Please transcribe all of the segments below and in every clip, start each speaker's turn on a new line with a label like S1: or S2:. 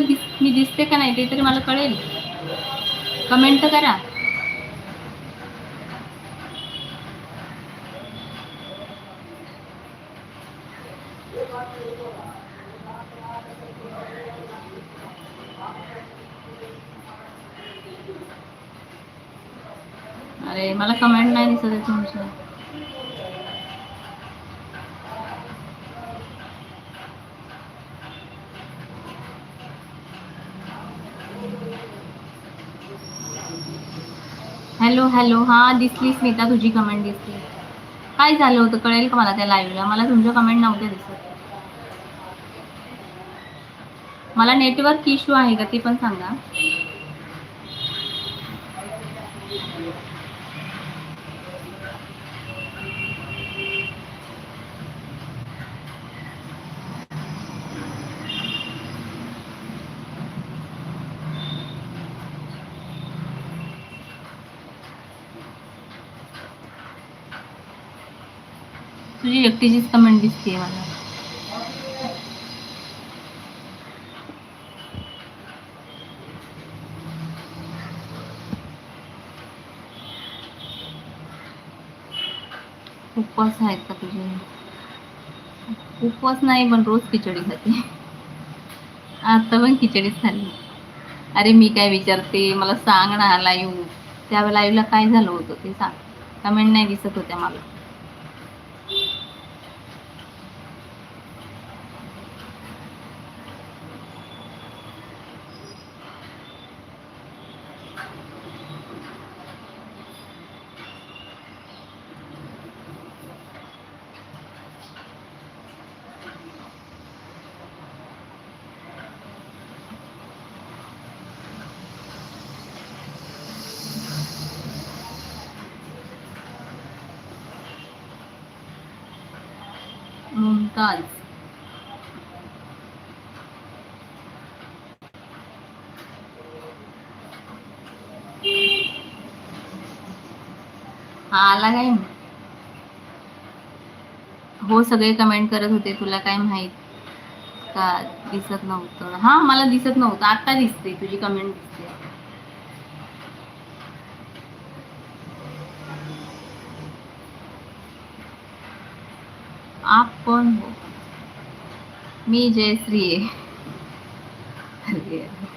S1: Comment दिस मी दिसते का नाही ते तरी मला कळेल. कमेंट करा. अरे मला कमेंट नाही दिसत आहे तुमचं. Hello hello. हा दिसली स्मिता तुझी कमेंट दिसली. काय झालं होतं? कळेल का मला त्या लाईव्हला मला तुमच्या कमेंट नव्हत्या दिसत. मला नेटवर्क इश्यू आहे का ते पण सांगा. तुझी एकटीचीच कमेंट दिसते मला. उपवास आहेत का तुझे? उपवास नाही पण रोज खिचडी खाते. आता पण खिचडीच खाल्ली. अरे मी काय विचारते मला सांग ना लाईव्ह त्यावेळेला लाईव्हला काय झालं होतं ते सांग. कमेंट नाही दिसत होत्या मला मुमताज हा आला काय? हो सगळे कमेंट करत होते. तुला काय माहीत का? दिसत नव्हतं. हा मला दिसत नव्हतं. आता दिसते तुझी कमेंट दिसते. आप हो? मी जयश्री आहे अरे यार.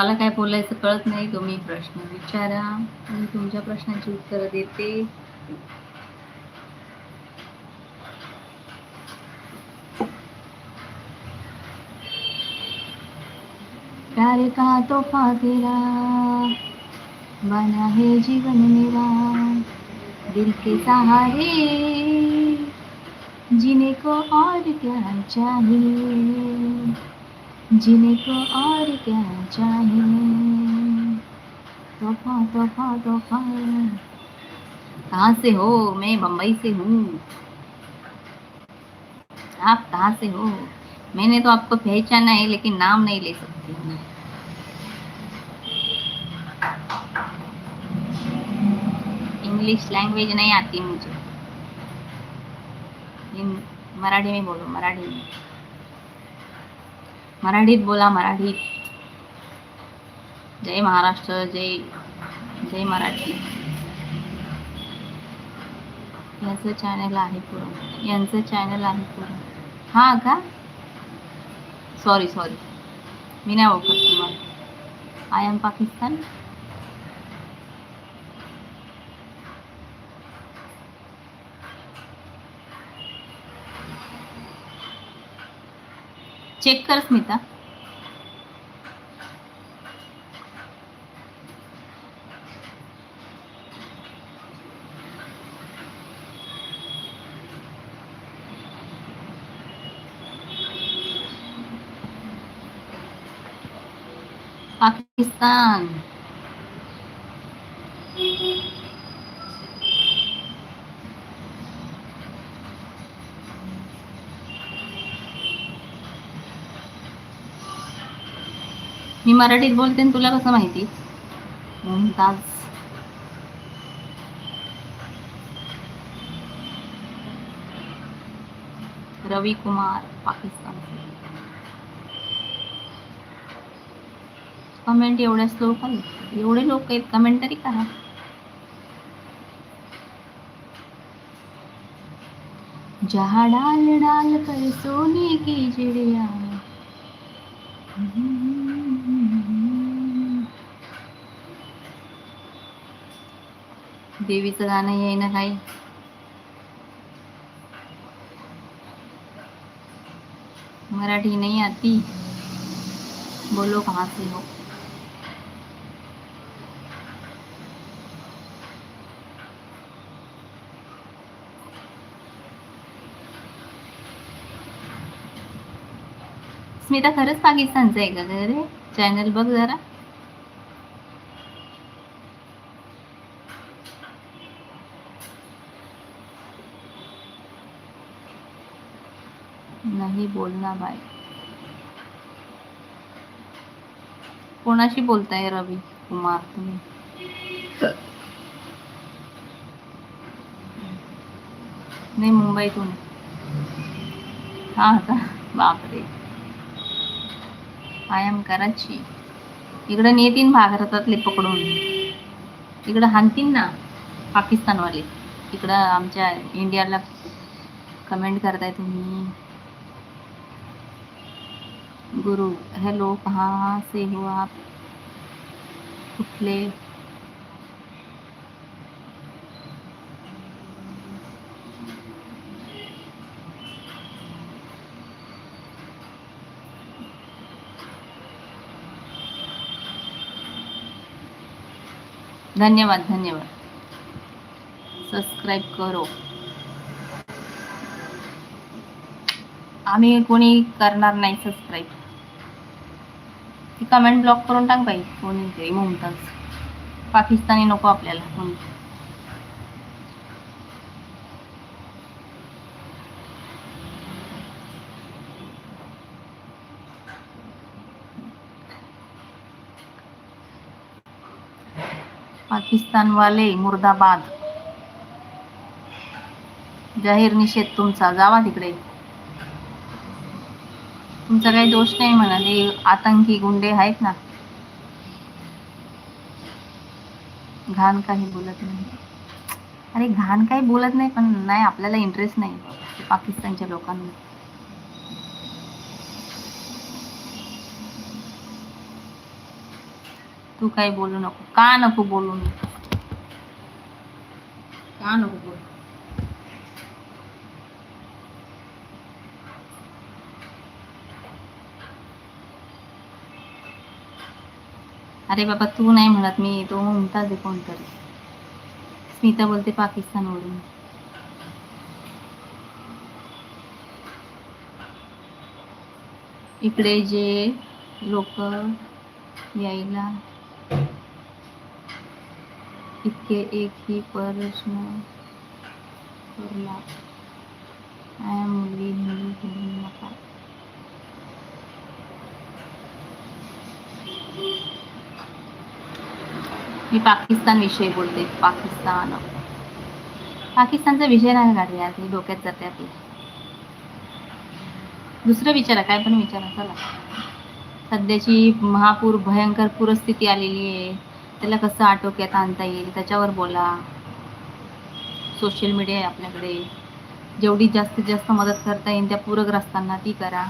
S1: मला काय बोलायचं कळत नाही तुम्ही प्रश्न विचारा. मी तुमच्या प्रश्नांची उत्तरं देते. प्यार का तोहफा तेरा बना है जीवन मेरा दिल के सहारे जीने को और क्या चाहिए? जीने को और क्या चाहिए? तोहफा तोहफा तोहफा। कहाँ से हो? मैं बम्बई से हूँ। आप कहाँ से हो? मैंने तो आपको पहचाना है, लेकिन नाम नहीं ले सकती हूँ। इंग्लिश लैंग्वेज नहीं आती मुझे। मराठी में बोलो, मराठी में। मराठीत बोला मराठीत. जय महाराष्ट्र जय जय मराठी. यांचं चॅनल आहे पुरं यांचं चॅनल आहे पुरं हां का? सॉरी सॉरी मी नाही ओळखत तुम्हाला. आय एम पाकिस्तान चेक कर स्मिता. पाकिस्तान. मराठीत बोलते तुला कसं माहिती? मुमताज. रवी कुमार पाकिस्तान कमेंट एवढ्याच लोक एवढे लोक आहेत कमेंट तरी करा. जहा डाल डाल कर सोने की चिड़िया. देवीचं गाणं येईना काही. मराठी नहीं आती बोलो कहाँ से हो. स्मिता खरंच पाकिस्तानचं आहे का रे? चॅनल बघ जरा. नाही. बोलना बाय कोणाशी बोलताय रवी कुमार तुम्ही? नाही मुंबईतून. हा का बापरे. I am Karachi. इकडं नेतीन भागरतातले पकडून. इकडं हाणतीन ना पाकिस्तानवाले. इकडं आमच्या इंडियाला कमेंट करताय तुम्ही. गुरु हेलो कहाँ से हो आप. कुठले? धन्यवाद धन्यवाद. सबस्क्राईब करो. आम्ही कोणी करणार नाही सबस्क्राईब ती कमेंट ब्लॉक करून टाक बाई. कोणी ते? मुमताज. पाकिस्तानी नको आपल्याला. कोणी पाकिस्तान वाले मुर्दाबाद. जाहीर निषेध तुमचा. जावा तिकडे. तुमचा काही दोष नाही म्हणाले आतंकी गुंडे आहेत ना. घाण काही बोलत नाही. अरे घाण काही बोलत नाही पण नाही आपल्याला इंटरेस्ट नाही पाकिस्तानच्या लोकांना तू काही बोलू नको का नको बोलू नको का नको बोलू? अरे बाबा तू नाही म्हणत मी तो म्हणतात दे कोणतरी स्मिता बोलते पाकिस्तानवरून इकडे जे लोक यायला इतके एकही प्रश्न करला आया मुली हिंदू नका. मी पाकिस्तान विषयी बोलते पाकिस्तान. पाकिस्तानचा विषय नाही काढूया यार ते डोक्यात जाते आपल्या. दुसरं विचारा काय पण विचारा चला. सध्याची महापूर भयंकर पूरस्थिती आलेली आहे. त्याला कसं आटोक्यात आणता येईल त्याच्यावर बोला. सोशल मीडिया आहे आपल्याकडे. जेवढी जास्तीत जास्त मदत करता येईल त्या पूरग्रस्तांना ती करा.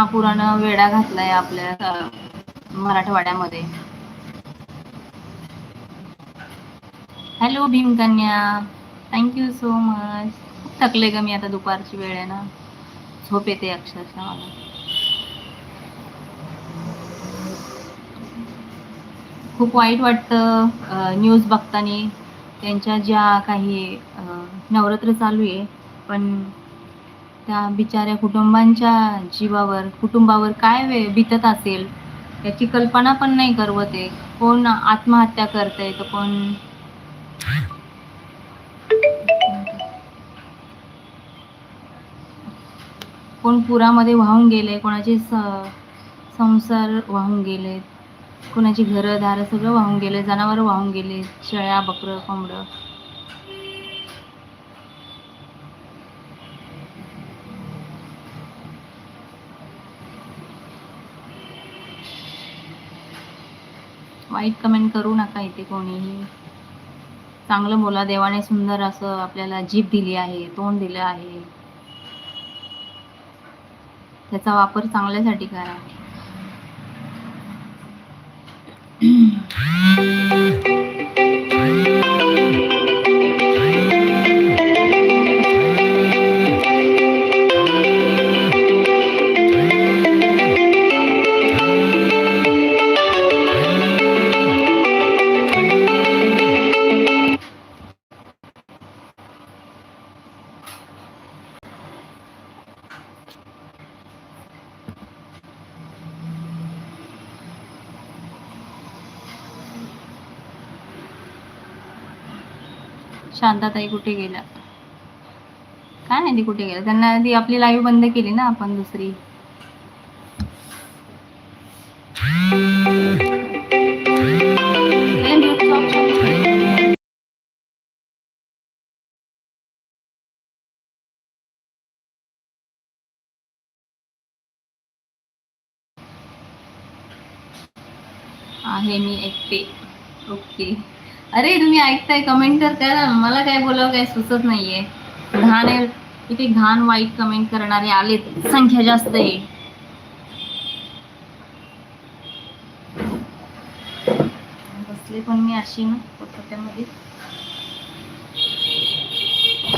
S1: महापुरानं वेढा घातलाय आपल्या मराठवाड्यामध्ये. Hello Bhimkanya. Thank you so much थकले ग मी आता दुपारची वेळ आहे ना. झोप येते अक्षरशः मला. खूप वाईट वाटतं न्यूज बघताना. त्यांच्या ज्या काही नवरात्र चालू आहे पण त्या बिचाऱ्या कुटुंबांच्या जीवावर कुटुंबावर काय वे बितत असेल याची कल्पना पण नाही करवत आहे. कोण आत्महत्या करतंय तर कोण कोण पुरामध्ये वाहून गेले कोणाचे स- संसार वाहून गेलेत कोणाची घरं दारं सगळं वाहून गेले जनावर वाहून गेले शेळ्या बकरं कोंबडं. वाईट कमेंट करू नका इथे कोणीही. चांगलं बोला देवाने सुंदर असं आपल्याला जीभ दिली आहे तोंड दिलं आहे. त्याचा वापर चांगल्यासाठी करा. शांताताई कुठे गेल्या? काय नाही कुठे गेल्या? त्यांना ती आपली लाईव्ह बंद केली ना आपण दुसरी. आहे मी एकटे. ओके. अरे तुम्ही ऐकताय कमेंट तर करा मला काय बोलावं काय सुचत नाहीये. घाण आहे. किती घाण वाईट कमेंट करणारे आलेत. संख्या जास्त आहे. बसले पण मी अशी ना त्यामध्ये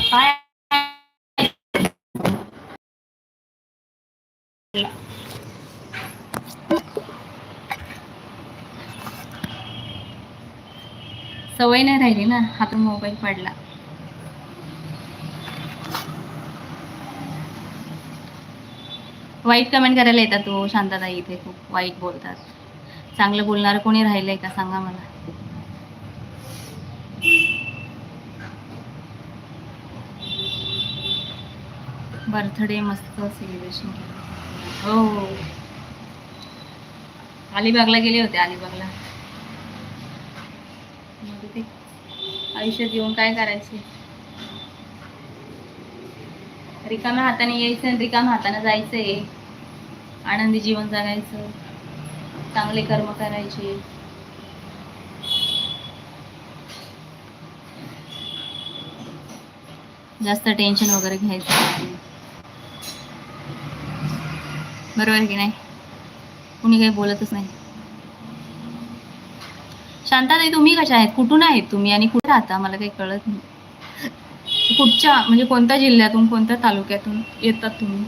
S1: काय? सवय नाही राहिली ना हातून मोबाईल पडला. वाईट कमेंट करायला येतात हो, तो शांतताई इथे खूप वाईट बोलतात. चांगलं बोलणार कोणी राहिलंय का सांगा मला. बर्थडे मस्त सेलिब्रेशन केलं. हो हो. अलिबागला गेले होते अलिबागला मग ते आयुष्यात येऊन काय करायचे? रिकाम्या हाताने यायचं आणि रिकाम्या हाताने जायचंय. आनंदी जीवन जगायचं. चांगले कर्म करायचे. जास्त टेन्शन वगैरे घ्यायचं बरोबर आहे की नाही? कुणी काही बोलतच नाही. शांताताई तुम्ही कशा आहेत? कुठून आहेत तुम्ही? आणि कुठे राहता? मला काही कळत नाही. कुठच्या म्हणजे कोणत्या जिल्ह्यातून कोणत्या तालुक्यातून येतात तुम्ही?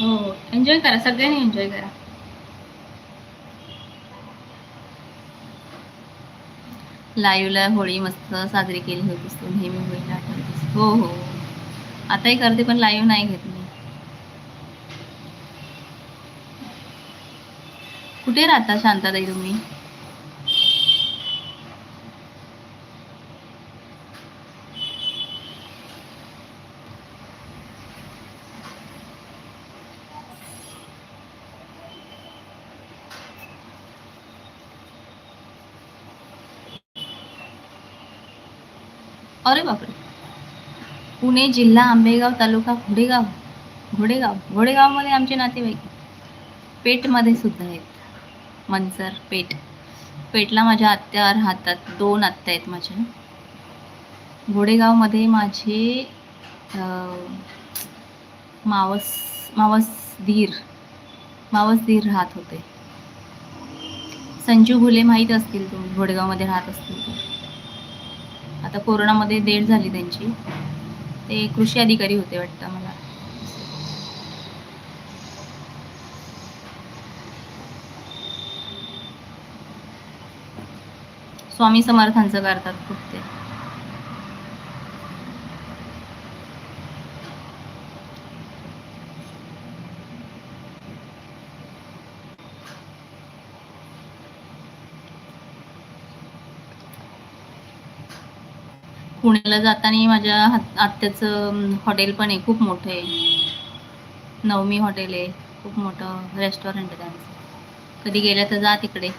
S1: हो एन्जॉय करा. सगळ्यांनी एन्जॉय करा. लाईव्हला होळी मस्त साजरी केली होती तू नेहमी होळीला हो हो. आताही करते पण लाईव्ह नाही घेत मी कुठे राहता शांताताई तुम्ही? अरे बापरे. पुणे जिल्हा आंबेगाव तालुका घोडेगाव. घोडेगाव. घोडेगावमध्ये आमचे नातेवाईक. पेठमध्ये सुद्धा आहेत. मंजर पेठ. पेठला माझ्या आत्या राहतात. दोन आत्या आहेत माझ्या. घोडेगावमध्ये माझे मावस मावस धीर मावस धीर राहत होते. संजू घुले माहीत असतील तुम्ही घोडेगावमध्ये राहत असतील तर. आता कोरोनामध्ये डेट झाली त्यांची. ते कृषी अधिकारी होते वाटतं मला. स्वामी समर्थांचं करतात खूप ते. पुण्याला जाताना माझ्या आत्याचं हॉटेल पण आहे खूप मोठं आहे. नवमी हॉटेल आहे खूप मोठं रेस्टॉरंट आहे त्यांचं. कधी गेलं तर जा तिकडे.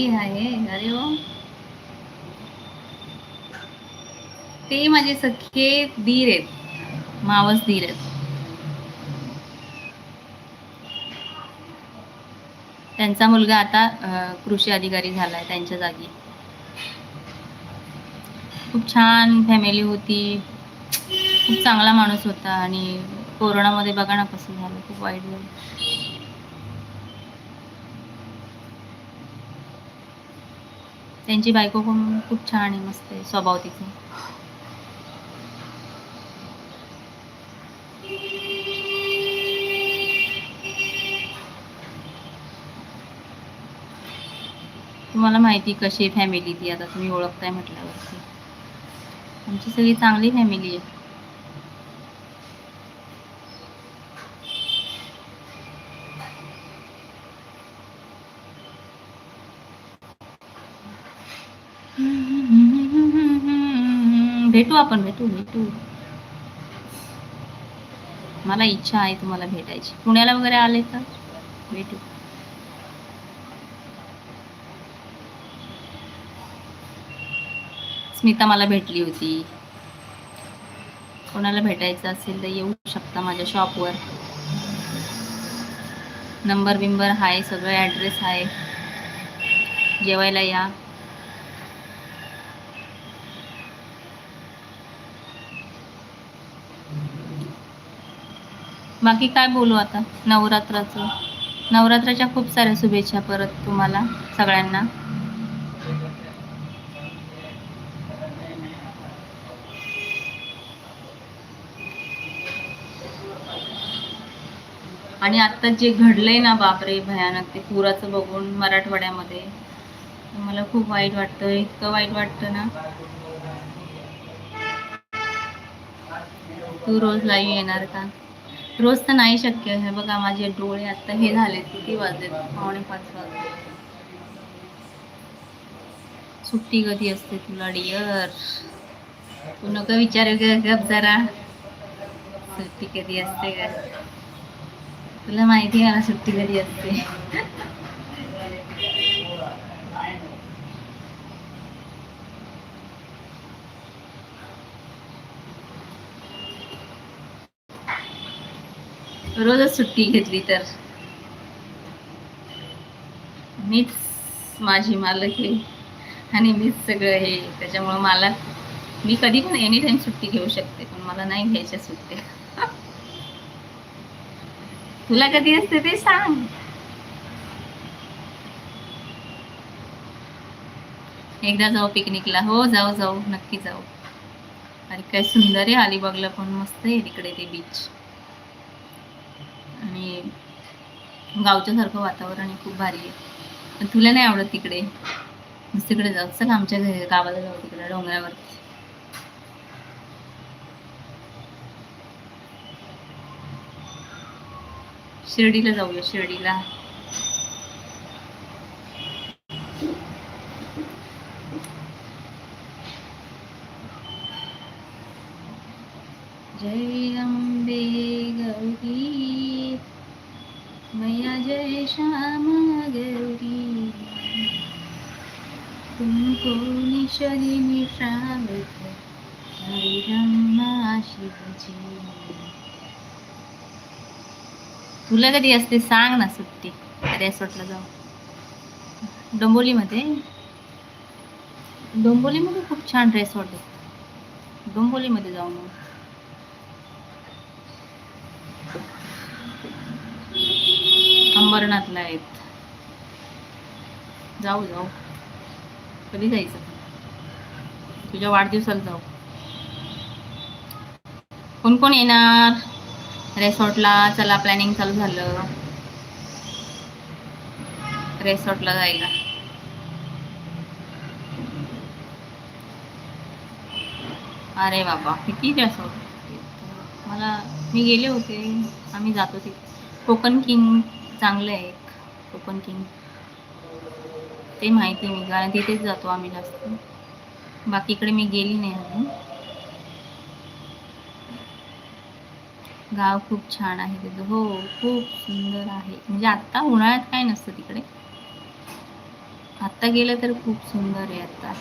S1: माहिती आहे. अरे हो ते माझे सख्खे धीर आहेत. मावस धीर आहेत. त्यांचा मुलगा आता कृषी अधिकारी झालाय त्यांच्या जागी. खूप छान फॅमिली होती. खूप चांगला माणूस होता आणि कोरोनामध्ये बघा ना कसं झालं खूप वाईट झालं. त्यांची बायको पण खूप छान आहे मस्त आहे स्वभाव तिचा. तुम्हाला माहिती कशी आहे फॅमिली ती? आता तुम्ही ओळखताय म्हटल्यावरती. आमची सगळी चांगली फॅमिली आहे. भेटू आपण भेटू भेटू. मला इच्छा आहे तुम्हाला भेटायची. पुण्याला वगैरे आले तर भेटू. स्मिता मला भेटली होती. कोणाला भेटायचं असेल तर येऊ शकता माझ्या शॉपवर. नंबर बिंबर आहे सगळं ॲड्रेस आहे जेवायला या. बाकी काय बोलू आता? नवरात्राचं. नवरात्राच्या खूप साऱ्या शुभेच्छा परत तुम्हाला सगळ्यांना. आणि आता जे घडलंय ना बापरे भयानक ते पुराचं बघून मराठवाड्यामध्ये मला खूप वाईट वाटतं. इतकं वाईट वाटतं ना. तू रोज लाईव्ह येणार का? रोज तर नाही शक्य आहे. बघा माझे डोळे आता हे झाले किती वाजले? पावणे पाच वाजले. सुट्टी कधी असते तुला डिअर तू नको विचार गप जरा. सुट्टी कधी असते का तुला माहिती आहे मला सुट्टी कधी असते. रोजच सुट्टी घेतली तर. मीच माझी मालक आहे. आणि मीच सगळं हे त्याच्यामुळं मला मी कधी पण एनी टाईम सुट्टी घेऊ शकते पण मला नाही घ्यायच्या सुट्ट्या. तुला कधी असते ते सांग. एकदा जाऊ पिकनिकला. हो जाऊ जाऊ. नक्की जाऊ. अरे काय सुंदर आहे अलिबागला पण. मस्त आहे तिकडे ते बीच आणि गावच्यासारखं वातावरण आहे खूप भारी आहे. पण तुला नाही आवडत तिकडे? तिकडे जाऊ. चल आमच्या घरी गावाला जाऊ तिकडे डोंगरावर. शिर्डीला जाऊया शिर्डीला. जय अंबे गौरी मैया जय श्याम गौरी। तुमको निशनि निशावत हरि ब्रह्मा शिव जी तुला कधी असते सांग ना सुट्टी. रेसॉर्टला जाऊ. डोंबोलीमध्ये डोंबोलीमध्ये खूप छान रेसॉर्ट आहे डोंबोलीमध्ये जाऊ मग. अंबरनाथला आहेत जाऊ जाऊ. कधी जायचं? तुझ्या वाढदिवसाला जाऊ. कोण कोण येणार? रेसॉर्टला चला प्लॅनिंग चालू झालं. रेसॉर्टला जायला. अरे बाबा किती रेसॉर्ट? मला मी गेले होते. आम्ही जातो तिथे कोकण किंग. चांगलं आहे एक. कोकण किंग ते माहिती मी कारण तिथेच जातो आम्ही जास्त. बाकीकडे मी गेली नाही अजून. गाव खूप छान आहे तिथं. हो खूप सुंदर आहे. म्हणजे आत्ता उन्हाळ्यात काय नसतं तिकडे. आत्ता गेलं तर खूप सुंदर आहे आत्ता.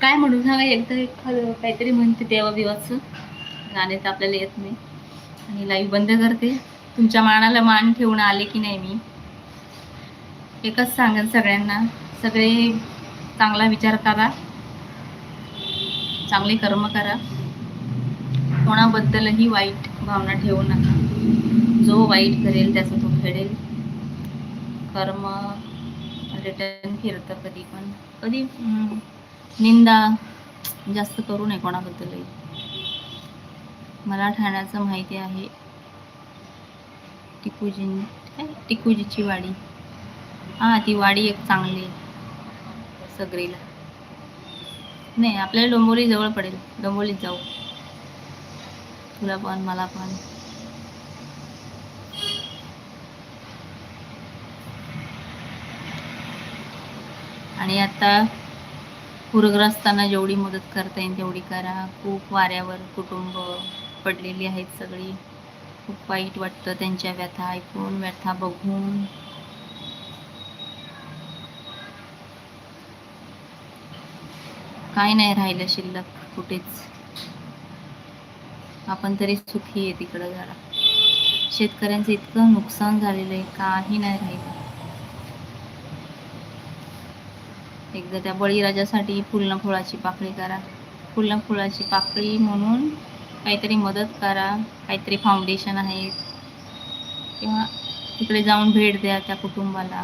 S1: काय म्हणू सांगा एकदा एखादं काहीतरी म्हणते देवा बिवाचं गाणे तर आपल्याला येत नाही. आणि लाईव्ह बंद करते. तुमच्या मानाला मान ठेवून आले की नाही मी? एकच सांगेन सगळ्यांना. सगळे चांगला विचार करा. चांगले कर्म करा. कोणाबद्दलही वाईट भावना ठेवू नका. जो वाईट करेल त्याचं तो फेडेल कर्म रिटर्न फिरतं कधी पण. कधी निंदा जास्त करू नये कोणाबद्दलही. मला ठाण्याचं माहिती आहे. टिकूजी काय? टिकूजीची वाडी. हां ती वाडी एक चांगली आहे. सगळीला. नाही आपल्याला डोंबोली जवळ पडेल. डोंबोलीत जाऊ. तुला पण मला पण. आणि आता पूरग्रस्तांना जेवढी मदत करता येईल तेवढी करा. खूप वाऱ्यावर कुटुंब. पडलेली आहेत सगळी. खूप वाईट वाटतं त्यांच्या व्यथा ऐकून व्यथा बघून. काय नाही राहिलं शिल्लक कुठेच. आपण तरी सुखी आहे तिकडं जरा. शेतकऱ्यांचं इतकं नुकसान झालेलं आहे काही नाही राहिलं. एकदा त्या बळीराजासाठी फुलना फुळाची पाकळी करा. फुलना फुळाची पाकळी म्हणून काहीतरी मदत करा काहीतरी फाउंडेशन आहेत किंवा तिकडे जाऊन भेट द्या त्या कुटुंबाला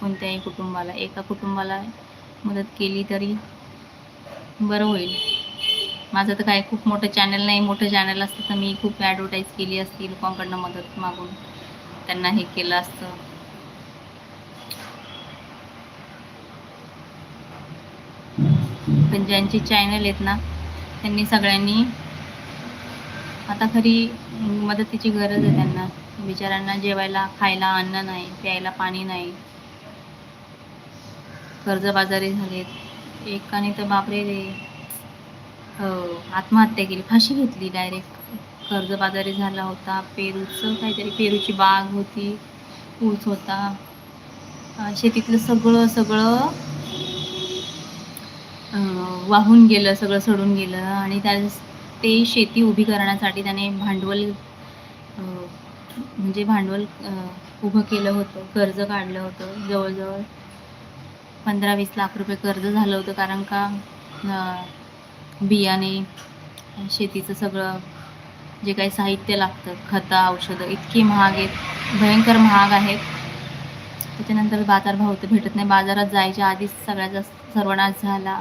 S1: कोणत्याही कुटुंबाला. एका कुटुंबाला मदत केली तरी बरं होईल. माझं तर काय खूप मोठं चॅनल नाही मोठं चॅनल असतं तर मी खूप ॲडव्हर्टाईज केली असती लोकांकडनं मदत मागून. त्यांना हे केलं असतं. पण ज्यांचे चॅनल आहेत ना त्यांनी सगळ्यांनी आता खरी मदतीची गरज आहे त्यांना. बिचाऱ्यांना जेवायला खायला अन्न नाही प्यायला पाणी नाही. कर्जबाजारी झालेत. एकाने तर बापरे रे. हो आत्महत्या केली. फाशी घेतली डायरेक्ट कर्जबाजारी झाला होता. पेरूचं काहीतरी पेरूची बाग होती. ऊस होता. शेतीतलं सगळं सगळं वाहून गेलं सगळं सडून गेलं. आणि त्या ते शेती उभी करण्यासाठी त्याने भांडवल म्हणजे भांडवल उभं केलं होतं कर्ज काढलं होतं. जवळजवळ पंधरा वीस लाख रुपये कर्ज झालं होतं कारण का बियाणे शेतीचं सगळं जे काही साहित्य लागतं खतं औषधं इतकी महाग आहेत भयंकर महाग आहेत. त्याच्यानंतर बाजारभाव तर भेटत नाही. बाजारात जायच्या आधीच सगळ्यात जास्त सर्वनाश झाला.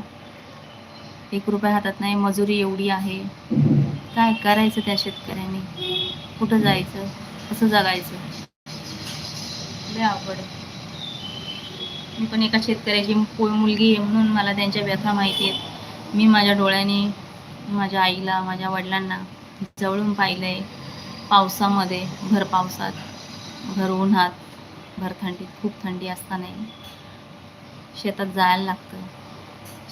S1: एक रुपया हातात नाही मजुरी एवढी आहे. काय करायचं त्या शेतकऱ्यांनी? कुठं जायचं? कसं जगायचं? लय आवड मी पण एका शेतकऱ्याची मुलगी आहे म्हणून मला त्यांच्या व्यथा माहिती आहेत. मी माझ्या डोळ्याने माझ्या आईला माझ्या वडिलांना जवळून पाहिलं आहे पावसामध्ये भर पावसात भर उन्हात भर थंडीत खूप थंडी असतानाही. शेतात जायला लागतं.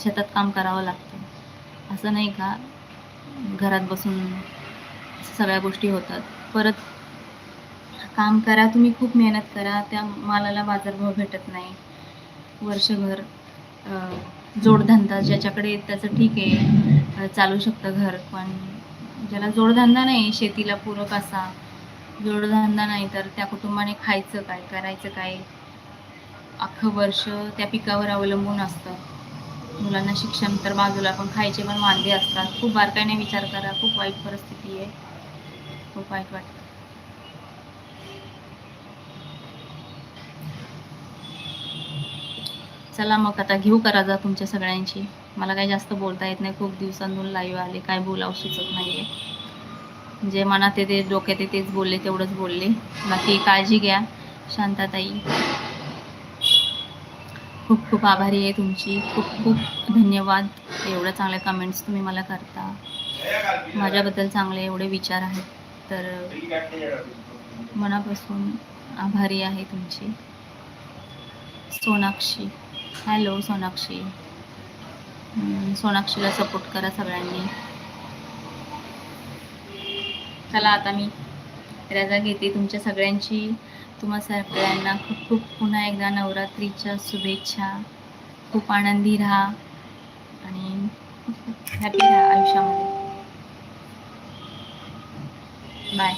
S1: शेतात काम करावं लागतं. असं नाही का? घरात बसून सगळ्या गोष्टी होतात. परत काम करा तुम्ही खूप मेहनत करा त्या मालाला बाजारभाव भेटत नाही. वर्षभर जोडधंदा ज्याच्याकडे त्याचं ठीक आहे चालू शकतं घर. पण ज्याला जोडधंदा नाही शेतीला पूरक असा जोडधंदा नाही तर त्या कुटुंबाने खायचं काय करायचं काय? अख्खं वर्ष त्या पिकावर अवलंबून असतं. मुलांना शिक्षण तर बाजूला पण खायचे पण वांदे असतात. खूप बारकाईने विचार करा. खूप वाईट परिस्थिती आहे. खूप वाईट वाटतं. चला मग आता घेऊ करा जा तुमच्या सगळ्यांची. मला काही जास्त बोलता येत नाही. खूप दिवसांतून लाईव्ह आले. काय बोलावं सुचत नाही आहे जे मनात येते डोक्यात येते तेच बोलले तेवढंच बोलले. बाकी काळजी घ्या. शांताताई. खूप खूप आभारी आहे तुमची. खूप खूप धन्यवाद. एवढ्या चांगल्या कमेंट्स तुम्ही मला करता. माझ्याबद्दल चांगले एवढे विचार आहेत. तर मनापासून आभारी आहे तुमची. सोनाक्षी. हॅलो सोनाक्षी. सोनाक्षीला सपोर्ट करा सगळ्यांनी. चला आता मी रजा घेते तुमच्या सगळ्यांची. तुम्हा सगळ्यांना खूप खूप पुन्हा एकदा नवरात्रीच्या शुभेच्छा. खूप आनंदी राहा आणि हॅपी राहा आयुष्यामध्ये. बाय